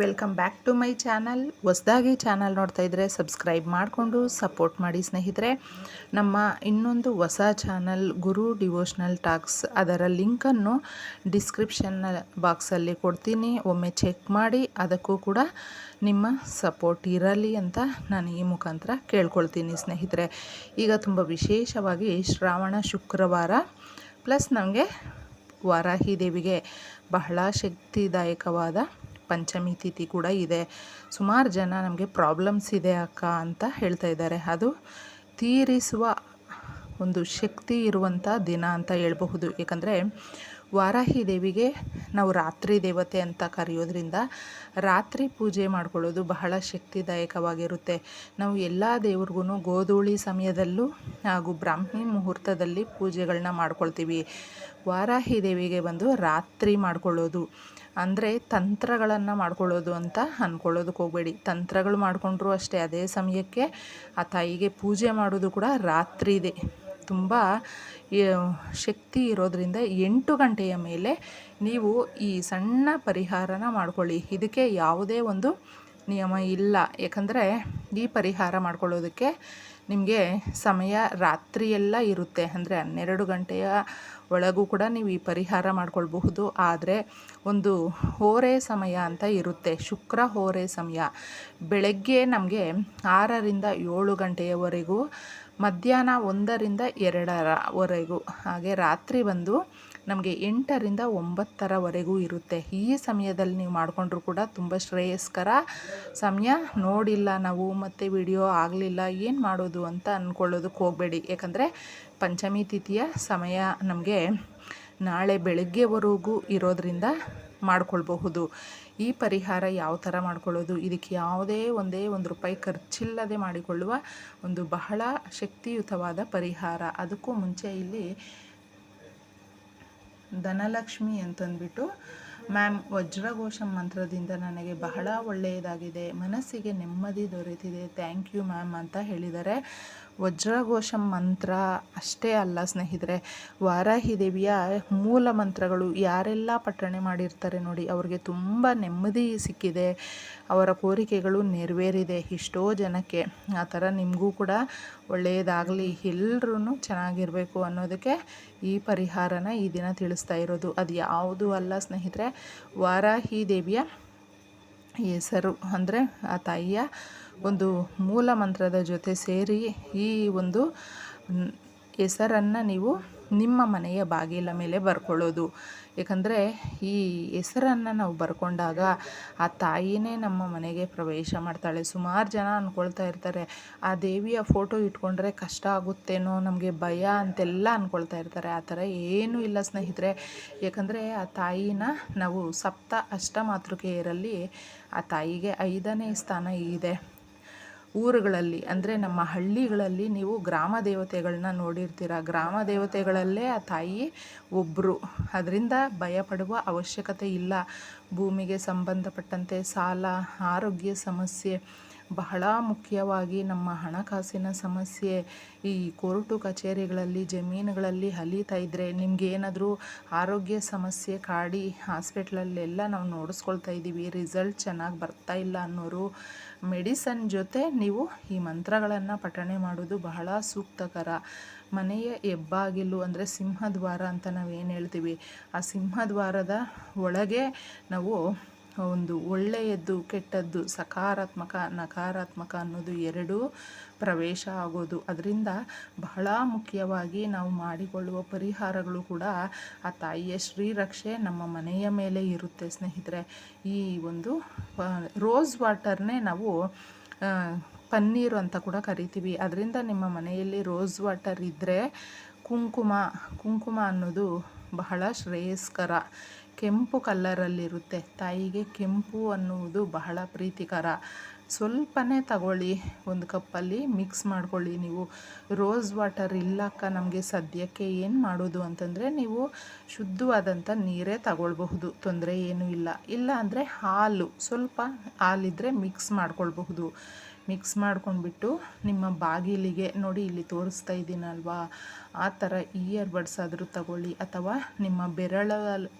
Welcome back to my channel ಹೊಸ್ದಾಗಿ channel ನೋಡ್ತಾ ಇದ್ದರೆ ಸಬ್ಸ್ಕ್ರೈಬ್ ಮಾಡಿಕೊಂಡು ಸಪೋರ್ಟ್ ಮಾಡಿ ಸ್ನೇಹಿತರೆ. ನಮ್ಮ ಇನ್ನೊಂದು ಹೊಸ ಚಾನಲ್ ಗುರು ಡಿವೋಷ್ನಲ್ ಟಾಕ್ಸ್ ಅದರ ಲಿಂಕನ್ನು ಡಿಸ್ಕ್ರಿಪ್ಷನ್ ಬಾಕ್ಸಲ್ಲಿ ಕೊಡ್ತೀನಿ. ಒಮ್ಮೆ ಚೆಕ್ ಮಾಡಿ, ಅದಕ್ಕೂ ಕೂಡ ನಿಮ್ಮ ಸಪೋರ್ಟ್ ಇರಲಿ ಅಂತ ನಾನು ಈ ಮುಖಾಂತರ ಕೇಳ್ಕೊಳ್ತೀನಿ ಸ್ನೇಹಿತರೆ. ಈಗ ತುಂಬ ವಿಶೇಷವಾಗಿ ಶ್ರಾವಣ ಶುಕ್ರವಾರ ಪ್ಲಸ್ ನಮಗೆ ವಾರಾಹಿ ದೇವಿಗೆ ಬಹಳ ಶಕ್ತಿದಾಯಕವಾದ ಪಂಚಮಿ ತಿಥಿ ಕೂಡ ಇದೆ. ಸುಮಾರು ಜನ ನಮಗೆ ಪ್ರಾಬ್ಲಮ್ಸ್ ಇದೆ ಅಕ್ಕ ಅಂತ ಹೇಳ್ತಾ ಇದ್ದಾರೆ. ಅದು ತೀರಿಸುವ ಒಂದು ಶಕ್ತಿ ಇರುವಂಥ ದಿನ ಅಂತ ಹೇಳ್ಬಹುದು. ಏಕೆಂದರೆ ವಾರಾಹಿ ದೇವಿಗೆ ನಾವು ರಾತ್ರಿ ದೇವತೆ ಅಂತ ಕರೆಯೋದ್ರಿಂದ ರಾತ್ರಿ ಪೂಜೆ ಮಾಡ್ಕೊಳ್ಳೋದು ಬಹಳ ಶಕ್ತಿದಾಯಕವಾಗಿರುತ್ತೆ. ನಾವು ಎಲ್ಲ ದೇವ್ರಿಗೂ ಗೋಧೂಳಿ ಸಮಯದಲ್ಲೂ ಹಾಗೂ ಬ್ರಾಹ್ಮಿ ಮುಹೂರ್ತದಲ್ಲಿ ಪೂಜೆಗಳನ್ನ ಮಾಡ್ಕೊಳ್ತೀವಿ. ವಾರಾಹಿ ದೇವಿಗೆ ಬಂದು ರಾತ್ರಿ ಮಾಡ್ಕೊಳ್ಳೋದು. ಅಂದರೆ ತಂತ್ರಗಳನ್ನು ಮಾಡ್ಕೊಳ್ಳೋದು ಅಂತ ಅಂದ್ಕೊಳ್ಳೋದಕ್ಕೆ ಹೋಗಬೇಡಿ. ತಂತ್ರಗಳು ಮಾಡಿಕೊಂಡ್ರೂ ಅಷ್ಟೇ, ಅದೇ ಸಮಯಕ್ಕೆ ಆ ತಾಯಿಗೆ ಪೂಜೆ ಮಾಡೋದು ಕೂಡ ರಾತ್ರಿ ಇದೆ ತುಂಬ ಶಕ್ತಿ ಇರೋದರಿಂದ ಎಂಟು ಗಂಟೆಯ ಮೇಲೆ ನೀವು ಈ ಸಣ್ಣ ಪರಿಹಾರನ ಮಾಡ್ಕೊಳ್ಳಿ. ಇದಕ್ಕೆ ಯಾವುದೇ ಒಂದು ನಿಯಮ ಇಲ್ಲ. ಯಾಕಂದರೆ ಈ ಪರಿಹಾರ ಮಾಡ್ಕೊಳ್ಳೋದಕ್ಕೆ ನಿಮಗೆ ಸಮಯ ರಾತ್ರಿಯೆಲ್ಲ ಇರುತ್ತೆ. ಅಂದರೆ ಹನ್ನೆರಡು ಗಂಟೆಯ ಒಳಗೂ ಕೂಡ ನೀವು ಈ ಪರಿಹಾರ ಮಾಡಿಕೊಳ್ಬಹುದು. ಆದರೆ ಒಂದು ಹೋರೆ ಸಮಯ ಅಂತ ಇರುತ್ತೆ. ಶುಕ್ರ ಹೋರೆ ಸಮಯ. ಬೆಳಗ್ಗೆ ನಮಗೆ ಆರರಿಂದ ಏಳು ಗಂಟೆಯವರೆಗೂ, ಮಧ್ಯಾಹ್ನ ಒಂದರಿಂದ ಎರಡರವರೆಗೂ. ಹಾಗೆ ರಾತ್ರಿ ಬಂದು ನಮಗೆ ಎಂಟರಿಂದ ಒಂಬತ್ತರವರೆಗೂ ಇರುತ್ತೆ. ಈ ಸಮಯದಲ್ಲಿ ನೀವು ಮಾಡಿಕೊಂಡ್ರು ಕೂಡ ತುಂಬ ಶ್ರೇಯಸ್ಕರ ಸಮಯ. ನೋಡಿಲ್ಲ ನಾವು ಮತ್ತು ವಿಡಿಯೋ ಆಗಲಿಲ್ಲ, ಏನು ಮಾಡೋದು ಅಂತ ಅಂದ್ಕೊಳ್ಳೋದಕ್ಕೆ ಹೋಗಬೇಡಿ. ಯಾಕಂದರೆ ಪಂಚಮಿ ತಿಥಿಯ ಸಮಯ ನಮಗೆ ನಾಳೆ ಬೆಳಗ್ಗೆವರೆಗೂ ಇರೋದರಿಂದ ಮಾಡ್ಕೊಳ್ಬಹುದು. ಈ ಪರಿಹಾರ ಯಾವ ಥರ ಮಾಡ್ಕೊಳ್ಳೋದು? ಇದಕ್ಕೆ ಯಾವುದೇ ಒಂದೇ ಒಂದು ರೂಪಾಯಿ ಖರ್ಚಿಲ್ಲದೆ ಮಾಡಿಕೊಳ್ಳುವ ಒಂದು ಬಹಳ ಶಕ್ತಿಯುತವಾದ ಪರಿಹಾರ. ಅದಕ್ಕೂ ಮುಂಚೆ ಇಲ್ಲಿ ಧನಲಕ್ಷ್ಮಿ ಅಂತಂದ್ಬಿಟ್ಟು, ಮ್ಯಾಮ್, ವಜ್ರಘೋಷ ಮಂತ್ರದಿಂದ ನನಗೆ ಬಹಳ ಒಳ್ಳೆಯದಾಗಿದೆ. ಮನಸ್ಸಿಗೆ ನೆಮ್ಮದಿ ದೊರೆತಿದೆ. ಥ್ಯಾಂಕ್ ಯು, ಮ್ಯಾಮ್, ಅಂತ ಹೇಳಿದ್ದಾರೆ ವಜ್ರಘೋಷ ಮಂತ್ರ ಅಷ್ಟೇ ಅಲ್ಲ ಸ್ನೇಹಿತರೆ. ವಾರಾಹಿ ದೇವಿಯ ಮೂಲ ಮಂತ್ರಗಳು ಯಾರೆಲ್ಲ ಪಠಣೆ ಮಾಡಿರ್ತಾರೆ ನೋಡಿ, ಅವ್ರಿಗೆ ತುಂಬ ನೆಮ್ಮದಿ ಸಿಕ್ಕಿದೆ. ಅವರ ಕೋರಿಕೆಗಳು ನೆರವೇರಿದೆ ಎಷ್ಟೋ ಜನಕ್ಕೆ. ಆ ಥರ ನಿಮಗೂ ಕೂಡ ಒಳ್ಳೆಯದಾಗಲಿ ಎಲ್ಲರೂ ಚೆನ್ನಾಗಿರಬೇಕು ಅನ್ನೋದಕ್ಕೆ ಈ ಪರಿಹಾರನ ಈ ದಿನ ತಿಳಿಸ್ತಾ ಇರೋದು. ಅದು ಯಾವುದು ಅಲ್ಲ ಸ್ನೇಹಿತರೆ, ವಾರಾಹಿ ದೇವಿಯ ಹೆಸರು ಅಂದರೆ ಆ ತಾಯಿಯ ಒಂದು ಮೂಲ ಮಂತ್ರದ ಜೊತೆ ಸೇರಿ ಈ ಒಂದು ಹೆಸರನ್ನು ನೀವು ನಿಮ್ಮ ಮನೆಯ ಬಾಗಿಲ ಮೇಲೆ ಬರ್ಕೊಳ್ಳೋದು. ಏಕೆಂದರೆ ಈ ಹೆಸರನ್ನು ನಾವು ಬರ್ಕೊಂಡಾಗ ಆ ತಾಯಿನೇ ನಮ್ಮ ಮನೆಗೆ ಪ್ರವೇಶ ಮಾಡ್ತಾಳೆ. ಸುಮಾರು ಜನ ಅಂದ್ಕೊಳ್ತಾ ಇರ್ತಾರೆ, ಆ ದೇವಿಯ ಫೋಟೋ ಇಟ್ಕೊಂಡ್ರೆ ಕಷ್ಟ ಆಗುತ್ತೇನೋ, ನಮಗೆ ಭಯ ಅಂತೆಲ್ಲ ಅಂದ್ಕೊಳ್ತಾ ಇರ್ತಾರೆ. ಆ ಥರ ಏನೂ ಇಲ್ಲ ಸ್ನೇಹಿತರೆ. ಏಕೆಂದರೆ ಆ ತಾಯಿನ ನಾವು ಸಪ್ತ ಅಷ್ಟ ಮಾತೃಕೆಯರಲ್ಲಿ ಆ ತಾಯಿಗೆ ಐದನೇ ಸ್ಥಾನ ಇದೆ. ಊರುಗಳಲ್ಲಿ, ಅಂದರೆ ನಮ್ಮ ಹಳ್ಳಿಗಳಲ್ಲಿ ನೀವು ಗ್ರಾಮ ದೇವತೆಗಳನ್ನ ನೋಡಿರ್ತೀರ. ಗ್ರಾಮ ದೇವತೆಗಳಲ್ಲೇ ಆ ತಾಯಿ ಒಬ್ಬರು ಅದರಿಂದ ಭಯಪಡುವ ಅವಶ್ಯಕತೆ ಇಲ್ಲ. ಭೂಮಿಗೆ ಸಂಬಂಧಪಟ್ಟಂತೆ ಸಾಲ, ಆರೋಗ್ಯ ಸಮಸ್ಯೆ ಬಹಳ ಮುಖ್ಯವಾಗಿ ನಮ್ಮ ಹಣಕಾಸಿನ ಸಮಸ್ಯೆ ಈ ಕೋರ್ಟು ಕಚೇರಿಗಳಲ್ಲಿ, ಜಮೀನುಗಳಲ್ಲಿ ಹಲಿತಾ ಇದ್ದರೆ ನಿಮಗೇನಾದರೂ ಆರೋಗ್ಯ ಸಮಸ್ಯೆ, ಕಾಡಿ ಹಾಸ್ಪಿಟ್ಲಲ್ಲೆಲ್ಲ ನಾವು ನೋಡಿಸ್ಕೊಳ್ತಾ ಇದ್ದೀವಿ, ರಿಸಲ್ಟ್ ಚೆನ್ನಾಗಿ ಬರ್ತಾ ಇಲ್ಲ ಅನ್ನೋರು. ಮೆಡಿಸನ್ ಜೊತೆ ನೀವು ಈ ಮಂತ್ರಗಳನ್ನು ಪಠಣೆ ಮಾಡೋದು ಬಹಳ ಸೂಕ್ತಕರ ಮನೆಯ ಹೆಬ್ಬಾಗಿಲು ಅಂದರೆ ಸಿಂಹದ್ವಾರ ಅಂತ ನಾವು ಏನು ಹೇಳ್ತೀವಿ? ಆ ಸಿಂಹದ್ವಾರದ ಒಳಗೆ ನಾವು ಒಂದು ಒಳ್ಳೆಯದ್ದು ಕೆಟ್ಟದ್ದು, ಸಕಾರಾತ್ಮಕ, ನಕಾರಾತ್ಮಕ ಅನ್ನೋದು ಎರಡೂ ಪ್ರವೇಶ ಆಗೋದು. ಅದರಿಂದ ಬಹಳ ಮುಖ್ಯವಾಗಿ ನಾವು ಮಾಡಿಕೊಳ್ಳುವ ಪರಿಹಾರಗಳು ಕೂಡ ಆ ತಾಯಿಯ ಶ್ರೀರಕ್ಷೆ ನಮ್ಮ ಮನೆಯ ಮೇಲೆ ಇರುತ್ತೆ ಸ್ನೇಹಿತರೆ. ಈ ಒಂದು ರೋಸ್ ವಾಟರ್ನೇ ನಾವು ಪನ್ನೀರು ಅಂತ ಕೂಡ ಕರಿತೀವಿ. ಅದರಿಂದ ನಿಮ್ಮ ಮನೆಯಲ್ಲಿ ರೋಸ್ ವಾಟರ್ ಇದ್ದರೆ ಕುಂಕುಮ ಕುಂಕುಮ ಅನ್ನೋದು ಬಹಳ ಶ್ರೇಯಸ್ಕರ. ಕೆಂಪು ಕಲ್ಲರಲ್ಲಿರುತ್ತೆ. ತಾಯಿಗೆ ಕೆಂಪು ಅನ್ನುವುದು ಬಹಳ ಪ್ರೀತಿಕರ. ಸ್ವಲ್ಪನೇ ತಗೊಳ್ಳಿ ಒಂದು ಕಪ್ಪಲ್ಲಿ, ಮಿಕ್ಸ್ ಮಾಡ್ಕೊಳ್ಳಿ ನೀವು. ರೋಸ್ ವಾಟರ್ ಇಲ್ಲಕ್ಕ ನಮಗೆ ಸದ್ಯಕ್ಕೆ ಏನು ಮಾಡೋದು ಅಂತಂದರೆ ನೀವು ಶುದ್ಧವಾದಂಥ ನೀರೇ ತಗೊಳ್ಬಹುದು. ತೊಂದರೆ ಏನೂ ಇಲ್ಲ. ಇಲ್ಲ ಅಂದರೆ ಹಾಲು, ಸ್ವಲ್ಪ ಹಾಲಿದ್ರೆ ಮಿಕ್ಸ್ ಮಾಡ್ಕೊಳ್ಬಹುದು. ಮಿಕ್ಸ್ ಮಾಡ್ಕೊಂಡ್ಬಿಟ್ಟು ನಿಮ್ಮ ಬಾಗಿಲಿಗೆ ನೋಡಿ ಇಲ್ಲಿ ತೋರಿಸ್ತಾ ಇದ್ದೀನಲ್ವಾ? ಆ ಥರ ಇಯರ್ ಬಡ್ಸ್ ಆದರೂ ತಗೊಳ್ಳಿ ಅಥವಾ ನಿಮ್ಮ ಬೆರಳ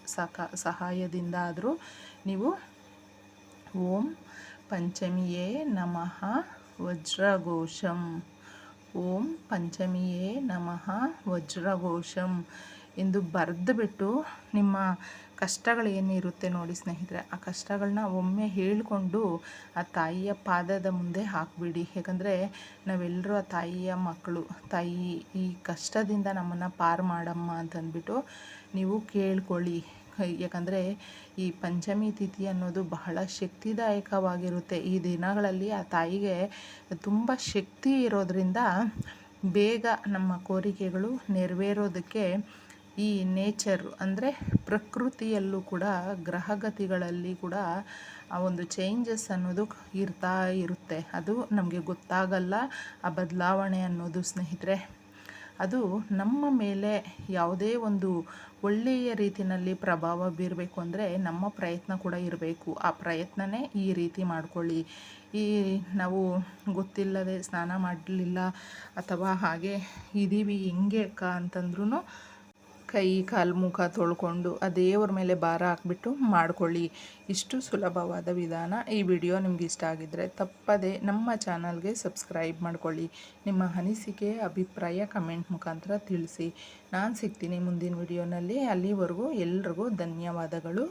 ಸಕ, ಸಹಾಯದಿಂದ ಆದರೂ ನೀವು ಓಂ ಪಂಚಮಿಯೇ ನಮಃ ವಜ್ರಘೋಷಂ. ಓಂ ಪಂಚಮಿಯೇ ನಮಃ ವಜ್ರಘೋಷಂ. ಎಂದು ಬರೆದುಬಿಟ್ಟು ನಿಮ್ಮ ಕಷ್ಟಗಳೇನಿರುತ್ತೆ ನೋಡಿ ಸ್ನೇಹಿತರೆ, ಆ ಕಷ್ಟಗಳನ್ನ ಒಮ್ಮೆ ಹೇಳಿಕೊಂಡು ಆ ತಾಯಿಯ ಪಾದದ ಮುಂದೆ ಹಾಕಿಬಿಡಿ. ಯಾಕಂದರೆ ನಾವೆಲ್ಲರೂ ಆ ತಾಯಿಯ ಮಕ್ಕಳು, ತಾಯಿ ಈ ಕಷ್ಟದಿಂದ ನಮ್ಮನ್ನು ಪಾರು ಮಾಡಮ್ಮ ಅಂತಂದ್ಬಿಟ್ಟು ನೀವು ಕೇಳ್ಕೊಳ್ಳಿ. ಯಾಕಂದರೆ ಈ ಪಂಚಮಿ ತಿಥಿ ಅನ್ನೋದು ಬಹಳ ಶಕ್ತಿದಾಯಕವಾಗಿರುತ್ತೆ. ಈ ದಿನಗಳಲ್ಲಿ ಆ ತಾಯಿಗೆ ತುಂಬ ಶಕ್ತಿ ಇರೋದರಿಂದ ಬೇಗ ನಮ್ಮ ಕೋರಿಕೆಗಳು ನೆರವೇರೋದಕ್ಕೆ ಈ ನೇಚರ್ ಅಂದರೆ ಪ್ರಕೃತಿಯಲ್ಲೂ ಕೂಡ ಗ್ರಹಗತಿಗಳಲ್ಲಿ ಕೂಡ ಆ ಒಂದು ಚೇಂಜಸ್ ಅನ್ನೋದು ಇರ್ತಾ ಇರುತ್ತೆ. ಅದು ನಮಗೆ ಗೊತ್ತಾಗಲ್ಲ, ಆ ಬದಲಾವಣೆ ಅನ್ನೋದು ಸ್ನೇಹಿತರೆ. ಅದು ನಮ್ಮ ಮೇಲೆ ಯಾವುದೇ ಒಂದು ಒಳ್ಳೆಯ ರೀತಿಯಲ್ಲಿ ಪ್ರಭಾವ ಬೀರಬೇಕು ಅಂದರೆ ನಮ್ಮ ಪ್ರಯತ್ನ ಕೂಡ ಇರಬೇಕು. ಆ ಪ್ರಯತ್ನನೇ ಈ ರೀತಿ ಮಾಡಿಕೊಳ್ಳಿ. ಈ ನಾವು ಗೊತ್ತಿಲ್ಲದೆ ಸ್ನಾನ ಮಾಡಲಿಲ್ಲ ಅಥವಾ ಹಾಗೆ ಇದ್ದೀವಿ ಹೆಂಗೆ ಅಕ್ಕ ಅಂತಂದ್ರೂ ಕೈ, ಕಾಲು, ಮುಖ ತೊಳ್ಕೊಂಡು ಆ ದೇವ್ರ ಮೇಲೆ ಭಾರ ಹಾಕ್ಬಿಟ್ಟು ಮಾಡ್ಕೊಳ್ಳಿ. ಇಷ್ಟು ಸುಲಭವಾದ ವಿಧಾನ. ಈ ವಿಡಿಯೋ ನಿಮ್ಗೆ ಇಷ್ಟ ಆಗಿದ್ದರೆ ತಪ್ಪದೆ ನಮ್ಮ ಚಾನಲ್ಗೆ ಸಬ್ಸ್ಕ್ರೈಬ್ ಮಾಡ್ಕೊಳ್ಳಿ. ನಿಮ್ಮ ಅನಿಸಿಕೆ, ಅಭಿಪ್ರಾಯ ಕಮೆಂಟ್ ಮುಖಾಂತರ ತಿಳಿಸಿ. ನಾನು ಸಿಗ್ತೀನಿ ಮುಂದಿನ ವಿಡಿಯೋನಲ್ಲಿ. ಅಲ್ಲಿವರೆಗೂ ಎಲ್ರಿಗೂ ಧನ್ಯವಾದಗಳು.